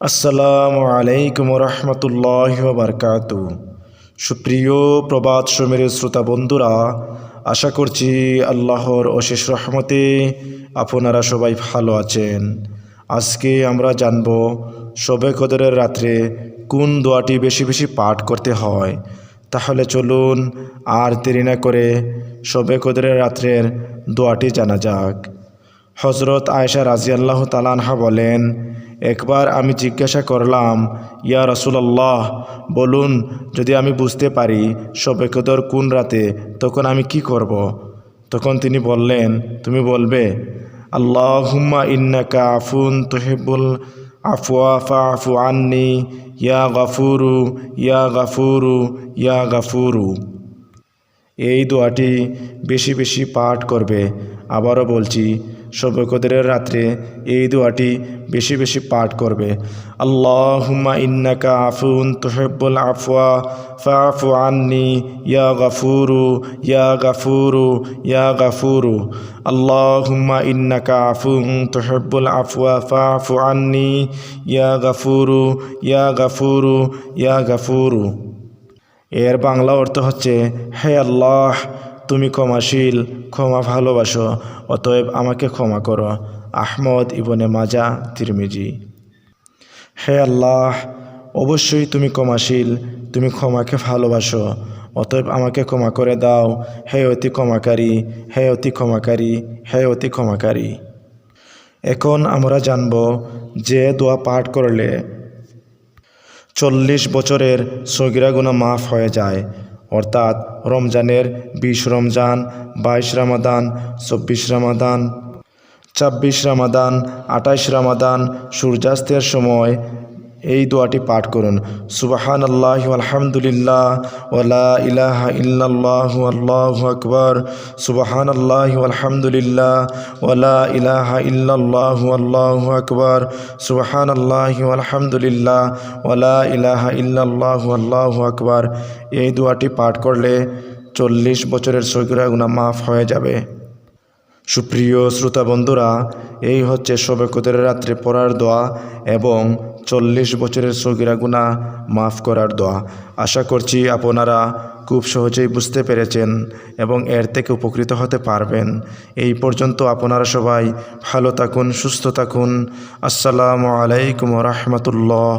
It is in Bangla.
আসসালামু আলাইকুম রহমতুল্লাহ বারকাত সুপ্রিয় প্রবাদ সমীর শ্রোতা বন্ধুরা, আশা করছি আল্লাহর অশেষ রহমতে আপনারা সবাই ভালো আছেন। আজকে আমরা জানব শবে কদরের রাত্রে কোন দোয়াটি বেশি বেশি পাঠ করতে হয়। তাহলে চলুন আর দেরি না করে শবে কদরের রাত্রের দোয়াটি জানা যাক। হজরত আয়েশা রাজিয়াল্লাহ তালানহা বলেন, একবার আমি জিজ্ঞাসা করলাম, ইয়া রসুলাল্লাহ, বলুন, যদি আমি বুঝতে পারি শবে কদর কোন রাতে, তখন আমি কি করব। তখন তিনি বললেন, তুমি বলবে আল্লাহ হুম্মা ইন্নাকা আফুন তহিবুল আফওয়া ফাফু আন্নি, ইয়া গাফুরু ইয়া গাফুরু ইয়া গাফুরু এই দোয়াটি বেশি বেশি পাঠ করবে আবারও বলছি শবে কদরের রাত্রে এই দোয়াটি বেশি বেশি পাঠ করবে। আল্লাহুম্মা ইন্নাকা আফুন তুহিব্বুল আফওয়া ফাফু আন্নি, ইয়া গাফুরু ইয়া গাফুরু ইয়া গাফুরু। আল্লাহুম্মা ইন্নাকা আফুন তুহিব্বুল আফওয়া ফাফু আন্নি, ইয়া গাফুরু ইয়া গাফুরু ইয়া গাফুরু। এর বাংলা অর্থ হচ্ছে, হে আল্লাহ তুমি ক্ষমাশীল, ক্ষমা ভালোবাসো, অতএব আমাকে ক্ষমা করো। আহমদ ইবনে মাজা, তিরমিজি। হে আল্লাহ, অবশ্যই তুমি ক্ষমাশীল, তুমি ক্ষমাকে ভালোবাসো, অতএব আমাকে ক্ষমা করে দাও। হে অতি ক্ষমাকারী, হে অতি ক্ষমাকারী, হে অতি ক্ষমাকারী। এখন আমরা জানব যে দোয়া পাঠ করলে চল্লিশ বছরের সগিরা গুণা মাফ হয়ে যায়। অর্থাৎ রমজানের বিশ রমজান বাইশ রামাদান চব্বিশ রামাদান ছাব্বিশ রামাদান আঠাইশ রামাদান সূর্যাস্তের সময় এই দোয়াটি পাঠ করুন। সুবাহান আল্লাহ আলহামদুলিল্লাহ ওলা ইলাহা ইল্লাল্লাহ আল্লাহ আকবর। সুবাহান আল্লাহ আলহামদুলিল্লাহ ওলা ইলাহা ইল্লাল্লাহ আল্লাহ আকবর। সুবাহান আল্লাহ আলহামদুলিল্লাহ ওলা ইলাহা ইল্লাল্লাহ আল্লাহ আকবর। এই দোয়াটি পাঠ করলে চল্লিশ বছরের সগিরা গুণা মাফ হয়ে যাবে। সুপ্রিয় শ্রোতা বন্ধুরা, এই হচ্ছে শবে রাত্রে পড়ার দোয়া এবং চল্লিশ বছরের সগিরা গুণা মাফ করার দোয়া। আশা করছি আপনারা খুব সহজেই বুঝতে পেরেছেন এবং এর থেকে উপকৃত হতে পারবেন। এই পর্যন্ত আপনারা সবাই ভালো থাকুন, সুস্থ থাকুন। আসসালামু আলাইকুম রহমতুল্লাহ।